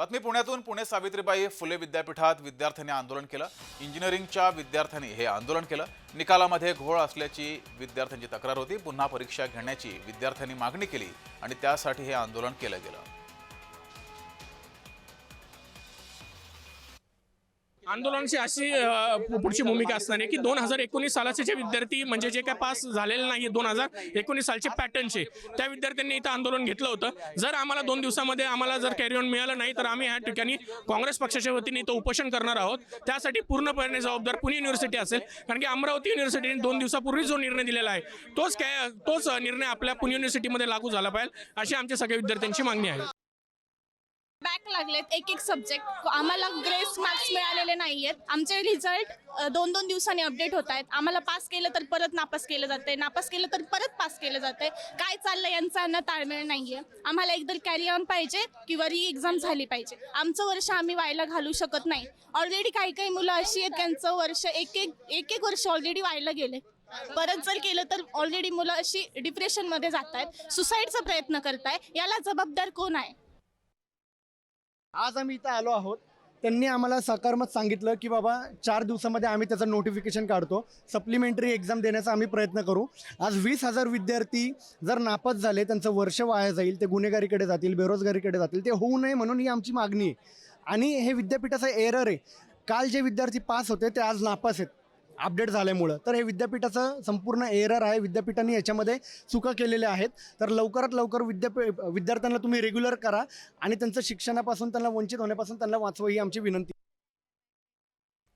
बातमी पुण्यातून. पुणे सावित्रीबाई फुले विद्यापीठात विद्यार्थ्यांनी आंदोलन केलं. इंजिनिअरिंगच्या विद्यार्थ्यांनी हे आंदोलन केलं. निकालामध्ये घोळ असल्याची विद्यार्थ्यांची तक्रार होती. पुन्हा परीक्षा घेण्याची विद्यार्थ्यांनी मागणी केली आणि त्यासाठी हे आंदोलन केलं गेलं. आंदोलनाची अशी पुढची भूमिका असणार आहे की दोन हजार एकोणीस सालाचे जे विद्यार्थी म्हणजे जे काय पास झालेले नाही दोन हजार एकोणीस सालचे पॅटर्नचे त्या विद्यार्थ्यांनी इथं आंदोलन घेतलं होतं. जर आम्हाला दोन दिवसामध्ये आम्हाला जर कॅरी ऑन मिळालं नाही तर आम्ही या ठिकाणी काँग्रेस पक्षाच्या वतीने इथं उपोषण करणार आहोत. त्यासाठी पूर्णपणे जबाबदार पुणे युनिव्हर्सिटी असेल. कारण की अमरावती युनिव्हर्सिटीने दोन दिवसापूर्वी जो निर्णय दिलेला आहे तोच काय तोच निर्णय आपल्या पुणे युनिव्हर्सिटीमध्ये लागू झाला पाहिजे अशी आमच्या सगळ्या विद्यार्थ्यांची मागणी आहे. बॅक लागलेत एक एक सब्जेक्ट आम्हाला ग्रेस मार्क्स मिळालेले नाही आहेत आमचे रिझल्ट दोन दोन दिवसांनी अपडेट होत आहेत. आम्हाला पास केलं तर परत नापास केलं जाते नापास केलं तर परत पास केलं जाते काय चाललं यांचा अन्न ताळमेळ नाही आहे आम्हाला एकदा कॅरी ऑन पाहिजे किंवा री एक्झाम झाली पाहिजे. आमचं वर्ष आम्ही व्हायला घालू शकत नाही. ऑलरेडी काही काही मुलं अशी आहेत त्यांचं वर्ष एक एक एक एक वर्ष ऑलरेडी व्हायला गेले. परत जर केलं तर ऑलरेडी मुलं अशी डिप्रेशनमध्ये जात आहेत. सुसाईडचा प्रयत्न करताय. याला जबाबदार कोण आहे? आज आम्ही इथं आलो आहोत. त्यांनी आम्हाला सकारात्मक सांगितलं की बाबा चार दिवसामध्ये आम्ही त्याचं नोटिफिकेशन काढतो. सप्लिमेंटरी एक्झाम देण्याचा आम्ही प्रयत्न करू. आज वीस हजार विद्यार्थी जर नापास झाले त्यांचं वर्ष वाया जाईल ते गुन्हेगारीकडे जातील बेरोजगारीकडे जातील ते होऊ नये म्हणून ही आमची मागणी आहे. आणि हे विद्यापीठाचा एरर आहे. काल जे विद्यार्थी पास होते ते आज नापास आहेत. अपडेट झाल्यामुळं. तर हे विद्यापीठाचं संपूर्ण एरर आहे. विद्यापीठाने याच्यामध्ये चुका केलेल्या आहेत. तर लवकरात लवकर विद्यापी विद्यार्थ्यांना तुम्ही रेग्युलर करा आणि त्यांचं शिक्षणापासून त्यांना वंचित होण्यापासून त्यांना वाचवा ही आमची विनंती.